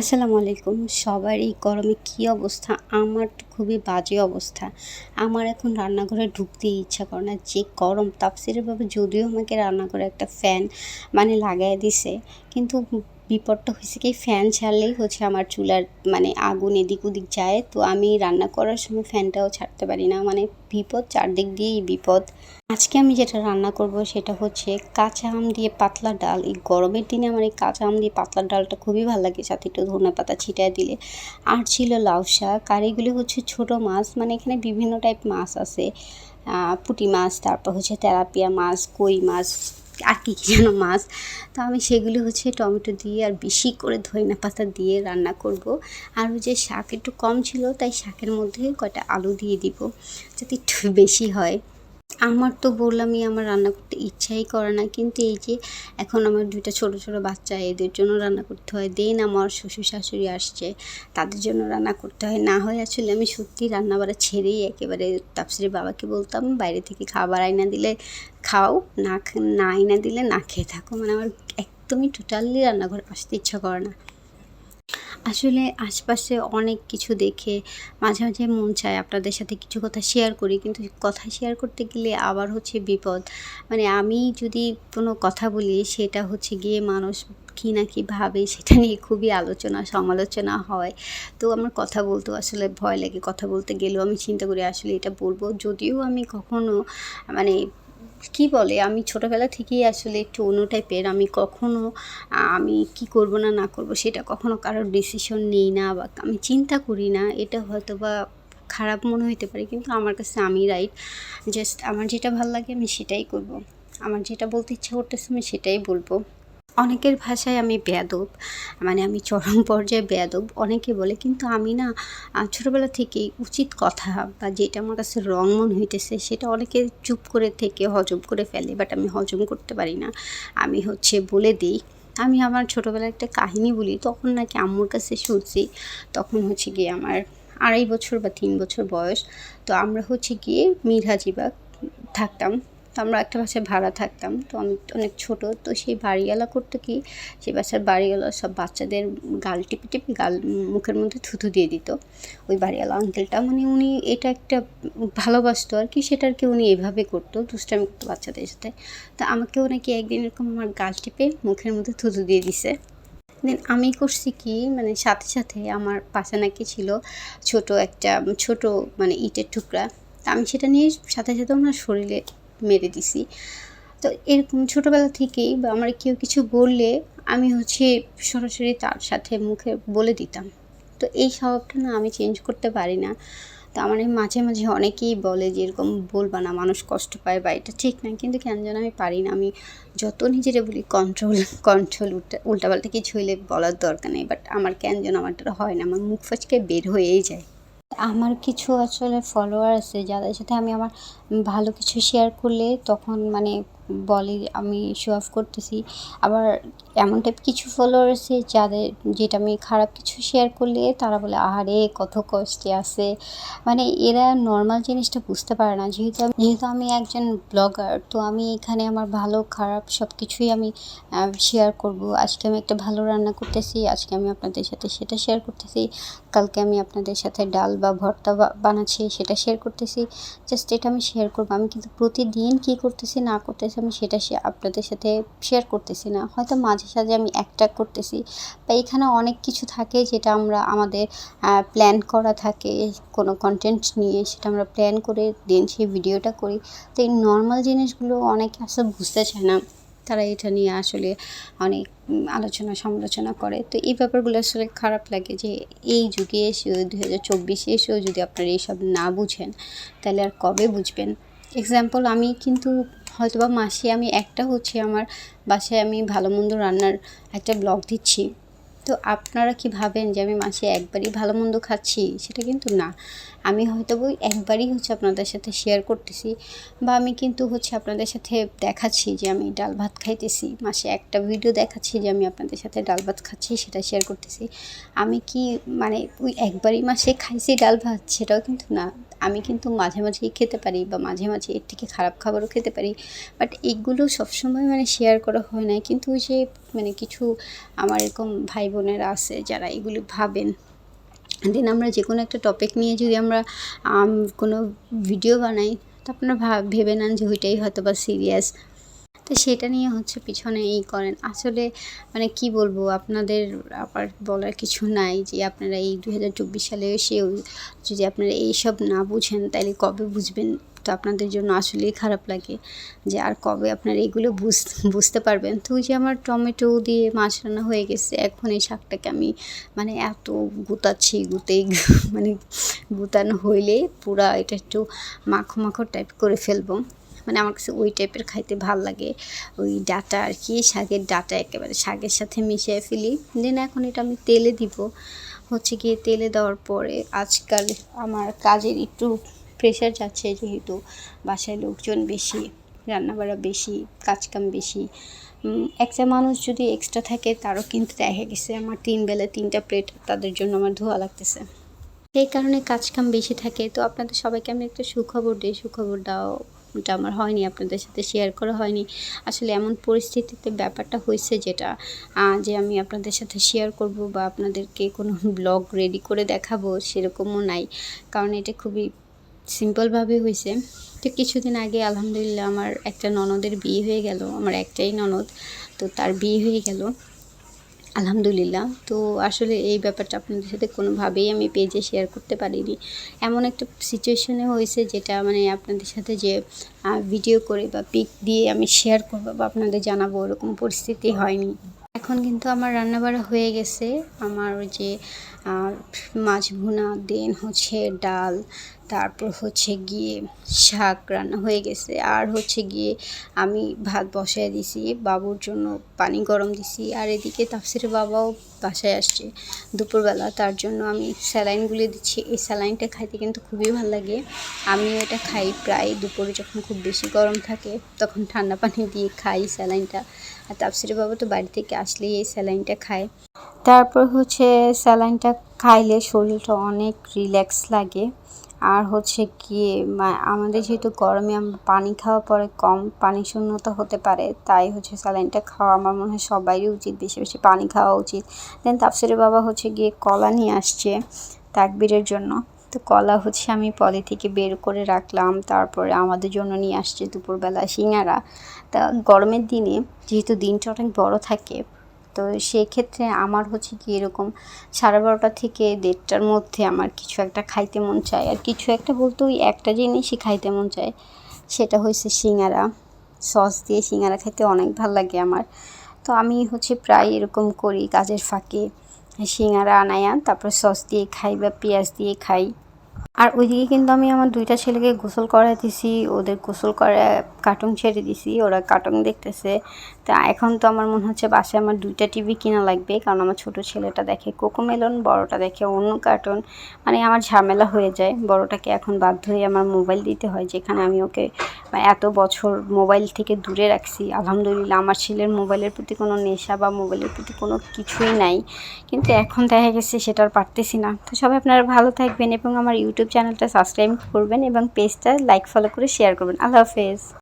আসসালামু আলাইকুম। সবার এই গরমে কী অবস্থা? আমার তো খুবই বাজে অবস্থা। আমার এখন রান্নাঘরে ঢুকতে ইচ্ছা করে না। যে গরম তাপসিরের বাবা যদিও আমাকে রান্নাঘরে একটা ফ্যান মানে লাগাই দিছে, কিন্তু বিপদটা হয়েছে কি ফ্যান ছাড়লেই হচ্ছে আমার চুলার মানে আগুন এদিক ওদিক যায়। তো আমি রান্না করার সময় ফ্যানটাও ছাড়তে পারি না। মানে বিপদ, চারদিক দিয়েই বিপদ। আজকে আমি যেটা রান্না করব সেটা হচ্ছে কাঁচা আম দিয়ে পাতলা ডাল। এই গরমের দিনে আমার এই কাঁচা আম দিয়ে পাতলা ডালটা খুবই ভালো লাগে, সাথে একটু ধনে পাতা ছিটায় দিলে। আর ছিল লাউ শাক, আর এগুলি হচ্ছে ছোট মাছ মানে এখানে বিভিন্ন টাইপ মাছ আছে। পুঁটি মাছ, তারপর হচ্ছে তেলাপিয়া মাছ, কই মাছ আর কী কী যেন মাছ। তো আমি সেগুলি হচ্ছে টমেটো দিয়ে আর বেশি করে ধইনা পাতা দিয়ে রান্না করব। আর ওই যে শাক একটু কম ছিল, তাই শাকের মধ্যে কয়টা আলু দিয়ে দিব, যাতে একটু বেশি হয়। আমার তো বললামই আমার রান্না করতে ইচ্ছাই করে না, কিন্তু এই যে এখন আমার দুইটা ছোট ছোট বাচ্চা, এদের জন্য রান্না করতে হয়। দেন আমার শ্বশুর শাশুড়ি আসছে, তাদের জন্য রান্না করতে হয়। না হয় আসলে আমি সত্যি রান্না বাড়া ছেড়েই একেবারে তাপসির বাবাকে বলতাম, বাইরে থেকে খাবার আইনা দিলে খাও, না না আইনা দিলে না খেয়ে থাকো। মানে আমার একদমই টোটালি রান্নাঘর আসতে ইচ্ছা করে না। আসলে আশপাশে অনেক কিছু দেখে মাঝে মাঝে মন চায় আপনাদের সাথে কিছু কথা শেয়ার করি। কিন্তু কথা শেয়ার করতে গেলে আবার হচ্ছে বিপদ। মানে আমি যদি কোনো কথা বলি, সেটা হচ্ছে গিয়ে মানুষ কী না কী ভাবে, সেটা নিয়ে খুবই আলোচনা, সমালোচনা হয়। তো আমার কথা বলতেও আসলে ভয় লাগে। কথা বলতে গেলেও আমি চিন্তা করি, আসলে এটা বলব। যদিও আমি কখনো মানে কি বলে? আমি ছোটোবেলা থেকেই আসলে একটু অন্য টাইপের আমি কখনো, আমি কি করব না না করব সেটা কখনো কারোর ডিসিশন নিই না বা আমি চিন্তা করি না। এটা হয়তো বা খারাপ মনে হইতে পারে, কিন্তু আমার কাছে আমি রাইট জাস্ট আমার যেটা ভালো লাগে আমি সেটাই করব। আমার যেটা বলতে ইচ্ছা করতেছে আমি সেটাই বলব। অনেকের ভাষায় আমি বেয়াদব মানে আমি চরম পর্যায়ে বেয়াদব, অনেকে বলে, কিন্তু আমি না ছোটোবেলা থেকেই উচিত কথা বা যেটা আমার কাছে রং মন হইতেছে, সেটা অনেকে চুপ করে থেকে হজম করে ফেলে বাট আমি হজম করতে পারি না। আমি হচ্ছে বলে দিই। আমি আমার ছোটোবেলার একটা কাহিনী বলি, তখন নাকি আম্মুর কাছে শুনছি, তখন হচ্ছে গিয়ে আমার আড়াই বছর বা তিন বছর বয়স, তো আমরা হচ্ছে গিয়ে মিরহাজিবাগ থাকতাম। তো আমরা একটা বাসায় ভাড়া থাকতাম, তো আমি অনেক ছোট, তো সেই বাড়িওয়ালা করতো কি, সেই বাসার বাড়িওয়ালা সব বাচ্চাদের গাল টিপে টিপে গাল মুখের মধ্যে থুথু দিয়ে দিত। ওই বাড়িওয়ালা আঙ্কেলটা মানে উনি এটা একটা ভালোবাসতো আর কি, সেটা আর কি উনি এভাবে করতো, দুষ্টামি করতো বাচ্চাদের সাথে। তা আমাকেও নাকি একদিন এরকম আমার গাল টিপে মুখের মধ্যে থুথু দিয়ে দিছে। দেন আমি করছি কি মানে সাথে সাথে আমার পাশে নাকি ছিল ছোট একটা, ছোট মানে ইটের টুকরা। তা আমি সেটা নিয়ে সাথে সাথে ওনার শরীরে মেরে দিছি। তো এরকম ছোটোবেলা থেকেই বা আমার কেউ কিছু বললে আমি হচ্ছে সরাসরি তার সাথে মুখে বলে দিতাম। তো এই স্বভাবটা না আমি চেঞ্জ করতে পারি না। তো আমার মাঝে মাঝে অনেকেই বলে যে এরকম বলবা না, মানুষ কষ্ট পায় বা এটা ঠিক না, কিন্তু কেন যেন আমি পারি না। আমি যত নিজেরা বলি কন্ট্রোল কন্ট্রোল উল্টা, উল্টাপাল্টা কিছু হইলে বলার দরকার নেই বাট আমার কেন যেন আমার হয় না, আমার মুখ ফচকে বের হয়েই যায়। আমার কিছু আসলে ফলোয়ার আছে, যাদের সাথে আমি আমার ভালো কিছু শেয়ার করলে তখন মানে বলে আমি শো অফ করতেছি। আবার এমন টাইপ কিছু ফলোয়ার আছে যাদের যেটা আমি খারাপ কিছু শেয়ার করলে তারা বলে, আহারে, কত কষ্টে আছে। মানে এরা নর্মাল জিনিসটা বুঝতে পারে না। যেহেতু যেহেতু আমি একজন ব্লগার তো আমি এখানে আমার ভালো, খারাপ সব কিছুই আমি শেয়ার করব। আজকে আমি একটা ভালো রান্না করতেছি, আজকে আমি আপনাদের সাথে সেটা শেয়ার করতেছি। কালকে আমি আপনাদের সাথে ডাল বা ভর্তা বানাচ্ছি সেটা শেয়ার করতেছি। জাস্ট এটা আমি শেয়ার করব। আমি কিন্তু প্রতিদিন কী করতেছি, না করতেছি আমি সেটা সে আপনাদের সাথে শেয়ার করতেছি না। হয়তো মাঝে সাঝে আমি একটা করতেছি। বা এখানে অনেক কিছু থাকে যেটা আমরা আমাদের প্ল্যান করা থাকে, কোনো কন্টেন্ট নিয়ে সেটা আমরা প্ল্যান করে দেন সেই ভিডিওটা করি। তো এই নর্মাল জিনিসগুলো অনেকে আসলে বুঝতে চায় না। তারা এটা নিয়ে আসলে অনেক আলোচনা সমালোচনা করে। তো এই ব্যাপারগুলো আসলে খারাপ লাগে যে এই যুগে এসে দু হাজার চব্বিশে এসেও যদি আপনারা এইসব না বুঝেন, তাহলে আর কবে বুঝবেন? এক্সাম্পল আমি কিন্তু হয়তো বা মাসে আমি একটা হচ্ছে আমার বাসায় আমি ভালো মন্দ রান্নার একটা ব্লগ দিচ্ছি। তো আপনারা কি ভাবেন যে আমি মাসে একবারই ভালো মন্দ খাচ্ছি? সেটা কিন্তু না। আমি হয়তো বই একবারই হচ্ছে আপনাদের সাথে শেয়ার করতেছি বা আমি কিন্তু হচ্ছে আপনাদের সাথে দেখাচ্ছি যে আমি ডাল ভাত খাইতেছি। মাসে একটা ভিডিও দেখাচ্ছি যে আমি আপনাদের সাথে ডাল ভাত খাচ্ছি, সেটা শেয়ার করতেছি। আমি কি মানে ওই একবারই মাসে খাইছি ডাল ভাত? সেটাও কিন্তু না। আমি কিন্তু মাঝে মাঝেই খেতে পারি বা মাঝে মাঝে এর থেকে খারাপ খাবারও খেতে পারি। বাট এগুলো সবসময় মানে শেয়ার করা হয় না কিন্তু যে মানে কিছু আমার এরকম ভাই বোনেরা আছে যারা এগুলো ভাবেন। দেন আমরা যে কোনো একটা টপিক নিয়ে যদি আমরা কোনো ভিডিও বানাই, তো আপনারা ভেবে নেন যে ওইটাই হয়তো বা সিরিয়াস তো সেটা নিয়ে হচ্ছে পিছনে এই করেন। আসলে মানে কি বলব, আপনাদের আবার বলার কিছু নাই যে আপনারা এই দু হাজার চব্বিশ সালে এসেও যদি আপনারা এইসব না বুঝেন তাহলে কবে বুঝবেন? তো আপনাদের জন্য আসলেই খারাপ লাগে যে আর কবে আপনারা এগুলো বুঝ, বুঝতে পারবেন। তো যে আমার টমেটো দিয়ে মাছ রান্না হয়ে গেছে, এখন এই শাকটাকে আমি মানে এত গুতাচ্ছি গুতে মানে গুতানো হইলে পুরা এটা একটু মাখো মাখো টাইপ করে ফেলব। মানে আমার কাছে ওই টাইপের খাইতে ভালো লাগে। ওই ডাটা আর কি, শাকের ডাটা একেবারে শাকের সাথে মিশিয়ে ফেলি। দেন এখন এটা আমি তেলে দিব। হচ্ছে গিয়ে তেলে দেওয়ার পরে আজকাল আমার কাজের একটু প্রেশার যাচ্ছে যেহেতু, বাসায় লোকজন বেশি, রান্নাবাড়া বেশি, কাজকাম বেশি। একটা মানুষ যদি এক্সট্রা থাকে তারও কিন্তু দেখা গেছে আমার তিন বেলা তিনটা প্লেট তাদের জন্য আমার ধোয়া লাগতেছে। সেই কারণে কাজকাম বেশি থাকে। তো আপনাদের সবাইকে আমি একটা সুখবর দিই, সুখবর দাও। এটা আমার হয়নি, আপনাদের সাথে শেয়ার করা হয়নি। আসলে এমন পরিস্থিতিতে ব্যাপারটা হয়েছে যেটা যে আমি আপনাদের সাথে শেয়ার করব বা আপনাদেরকে কোনো ব্লগ রেডি করে দেখাবো সেরকমও নাই। কারণ এটা খুবই সিম্পলভাবে হয়েছে। তো কিছুদিন আগে আলহামদুলিল্লাহ আমার একটা ননদের বিয়ে হয়ে গেল, আমার একটাই ননদ, তো তার বিয়ে হয়ে গেল। আলহামদুলিল্লাহ। তো আসলে এই ব্যাপারটা আপনাদের সাথে কোনোভাবেই আমি পেজে শেয়ার করতে পারিনি। এমন একটা সিচুয়েশনে হয়েছে যেটা মানে আপনাদের সাথে যে ভিডিও করে বা পিক দিয়ে আমি শেয়ার করব বা আপনাদের জানাব ওরকম পরিস্থিতি হয়নি। এখন কিন্তু আমার রান্নাবাড়া হয়ে গেছে। আমার যে মাছ ভুনা, দেন হচ্ছে ডাল তারপর হচ্ছে গিয়ে শাক রান্না হয়ে গেছে। আর হচ্ছে গিয়ে আমি ভাত বসায় দিছি, বাবুর জন্য পানি গরম দিছি। আর এদিকে তাফসিরের বাবাও বাসায় আসছে দুপুরবেলা, তার জন্য আমি স্যালাইনগুলি দিচ্ছি। এই স্যালাইনটা খাইতে কিন্তু খুবই ভালো লাগে। আমি এটা খাই প্রায় দুপুরে যখন খুব বেশি গরম থাকে তখন ঠান্ডা পানি দিয়ে খাই স্যালাইনটা। আর তাপসিরের বাবা তো বাড়ি থেকে আসলেই এই স্যালাইনটা খায়। তারপর হচ্ছে স্যালাইনটা খাইলে শরীরটা অনেক রিল্যাক্স লাগে। আর হচ্ছে মা- আমাদের যেহেতু গরমে পানি খাওয়া পরে কম পানি শূন্যতা হতে পারে, তাই হচ্ছে স্যালাইনটা খাওয়া আমার মনে হয় সবারই উচিত, বেশি বেশি পানি খাওয়া উচিত। দেন তাপসিরের বাবা হচ্ছে গিয়ে কলা নিয়ে আসছে তাকবিরের জন্য। তো কলা হচ্ছে আমি পলি থেকে বের করে রাখলাম, তারপরে আমাদের জন্য নিয়ে আসছে দুপুরবেলা সিঙ্গারা। তা গরমের দিনে যেহেতু দিনটা অনেক বড় থাকে তো সেক্ষেত্রে আমার হচ্ছে কি এরকম সাড়ে বারোটা থেকে দেড়টার মধ্যে আমার কিছু একটা খাইতে মন চায়। আর কিছু একটা বলতে ওই একটা জিনিসই খাইতে মন চায়, সেটা হয়েছে সিঙ্গারা। সস দিয়ে সিঙ্গারা খেতে অনেক ভালো লাগে আমার। তো আমি হচ্ছে প্রায় এরকম করি কাজের ফাঁকে। সিঙ্গারা আনায়া তারপর সস দিয়ে খাই বা পেঁয়াজ দিয়ে খাই। আর ওইদিকে কিন্তু আমি আমার দুইটা ছেলেকে গোসল করাই দিছি, ওদের গোসল করে কার্টুন ছেড়ে দিছি, ওরা কার্টুন দেখতেছে। তা এখন তো আমার মনে হচ্ছে বাসায় আমার দুইটা টিভি কিনা লাগবে, কারণ আমার ছোট ছেলেটা দেখে কোকোমেলন বড়টা দেখে অন্য কার্টুন মানে আমার ঝামেলা হয়ে যায়, বড়টাকে এখন বাধ্য হয়ে আমার মোবাইল দিতে হয়, যেখানে আমি ওকে মানে এত বছর মোবাইল থেকে দূরে রাখছি। আলহামদুলিল্লাহ, আমার ছেলের মোবাইলের প্রতি কোনো নেশা বা মোবাইলের প্রতি কোনো কিছুই নাই। কিন্তু এখন দেখা গেছে সেটা আর পারতেছি না। তো সবাই আপনারা ভালো থাকবেন এবং আমার ইউটিউব চ্যানেলটা সাবস্ক্রাইব করবেন এবং পেজটা লাইক ফলো করে শেয়ার করবেন। আল্লাহ হাফেজ।